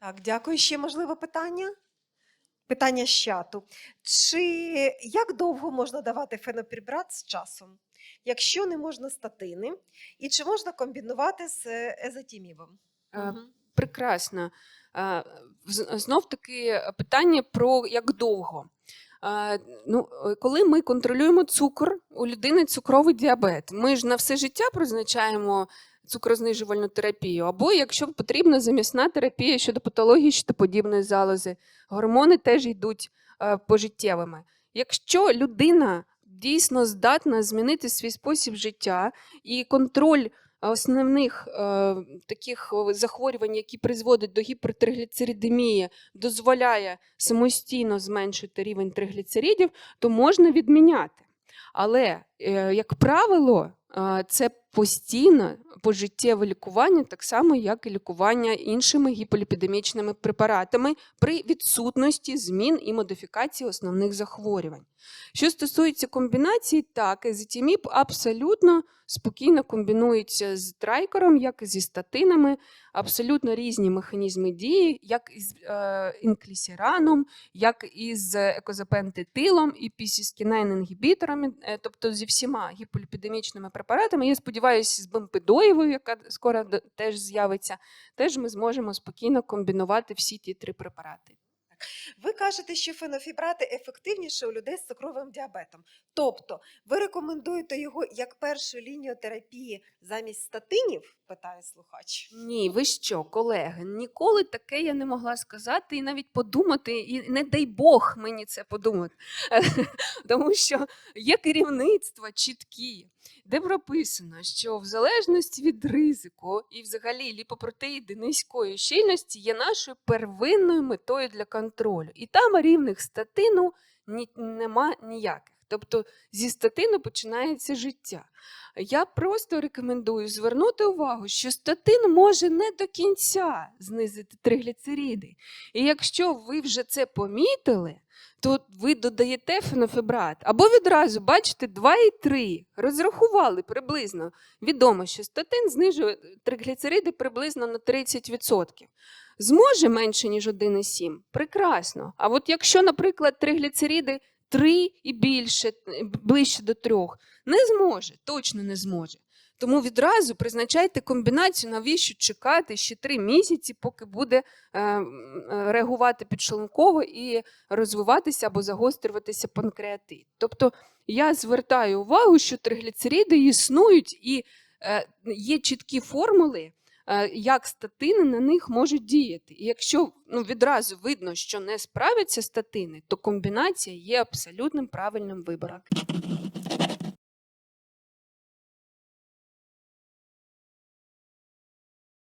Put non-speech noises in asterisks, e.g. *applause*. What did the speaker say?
Так, дякую. Ще можливо питання? Питання з чату. Чи як довго можна давати фенопрепарат з часом, якщо не можна статини? І чи можна комбінувати з езотімівом? езотімібом? Е. Прекрасно. Е, Знов таки питання про як довго. Ну, е, коли ми контролюємо цукор, у людини цукровий діабет. Ми ж на все життя призначаємо цукрознижувальну терапію, або якщо потрібна замісна терапія щодо патології щитоподібної залози. Гормони теж йдуть е, пожиттєвими. Якщо людина дійсно здатна змінити свій спосіб життя і контроль основних е, таких захворювань, які призводять до гіпертригліцеридемії, дозволяє самостійно зменшити рівень тригліцеридів, то можна відміняти. Але, як правило, е, це постійне пожиттєве лікування, так само, як і лікування іншими гіполіпідемічними препаратами при відсутності змін і модифікації основних захворювань. Що стосується комбінацій, так, езотіміб абсолютно спокійно комбінується з трайкером, як і зі статинами, абсолютно різні механізми дії, як із е, інклісіраном, як із екозапентетилом і PCSK9 інгібіторами, тобто зі всіма гіполіпідемічними препаратами. Я сподіваюся, з бемпидоєвою, яка скоро теж з'явиться, теж ми зможемо спокійно комбінувати всі ті три препарати. Ви кажете, що фенофібрати ефективніше у людей з цукровим діабетом. Тобто, ви рекомендуєте його як першу лінію терапії замість статинів? питає слухач. Ні, ви що, колеги, ніколи таке я не могла сказати і навіть подумати, і не дай Бог мені це подумати. *laughs* Тому що є керівництва чіткі, де прописано, що в залежності від ризику і взагалі ліпопротеїди низької щільності є нашою первинною метою для контролю. І там рівних статину ні, нема ніяких. Тобто зі статину починається життя. Я просто рекомендую звернути увагу, що статин може не до кінця знизити тригліцериди. І якщо ви вже це помітили, то ви додаєте фенофібрат. Або відразу бачите 2,3, розрахували приблизно. Відомо, що статин знижує тригліцериди приблизно на 30%. Зможе менше, ніж 1,7? Прекрасно. А от якщо, наприклад, тригліцериди 3 і більше, ближче до 3, не зможе, точно не зможе. Тому відразу призначайте комбінацію, навіщо чекати ще 3 місяці, поки буде е, е, реагувати підшлунково і розвиватися або загострюватися панкреатит. Тобто я звертаю увагу, що тригліцериди існують і е, є чіткі формули, як статини на них можуть діяти. І якщо ну, відразу видно, що не справляться статини, то комбінація є абсолютним правильним вибором.